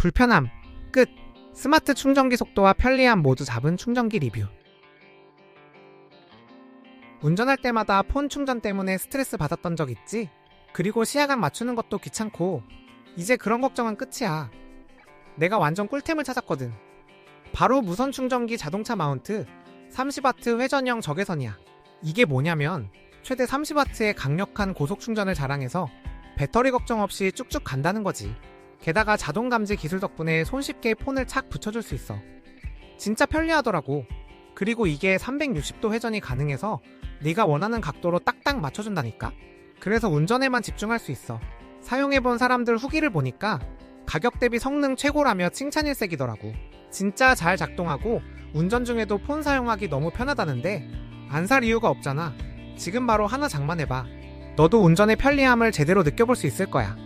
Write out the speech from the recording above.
불편함 끝. 스마트 충전기 속도와 편리함 모두 잡은 충전기 리뷰. 운전할 때마다 폰 충전 때문에 스트레스 받았던 적 있지? 그리고 시야각 맞추는 것도 귀찮고 이제 그런 걱정은 끝이야. 내가 완전 꿀템을 찾았거든. 바로 무선 충전기 자동차 마운트 30W 회전형 적외선이야. 이게 뭐냐면 최대 30W의 강력한 고속 충전을 자랑해서 배터리 걱정 없이 쭉쭉 간다는 거지. 게다가 자동 감지 기술 덕분에 손쉽게 폰을 착 붙여줄 수 있어. 진짜 편리하더라고. 그리고 이게 360도 회전이 가능해서 네가 원하는 각도로 딱딱 맞춰준다니까? 그래서 운전에만 집중할 수 있어. 사용해본 사람들 후기를 보니까 가격 대비 성능 최고라며 칭찬일색이더라고. 진짜 잘 작동하고 운전 중에도 폰 사용하기 너무 편하다는데 안 살 이유가 없잖아. 지금 바로 하나 장만해봐. 너도 운전의 편리함을 제대로 느껴볼 수 있을 거야.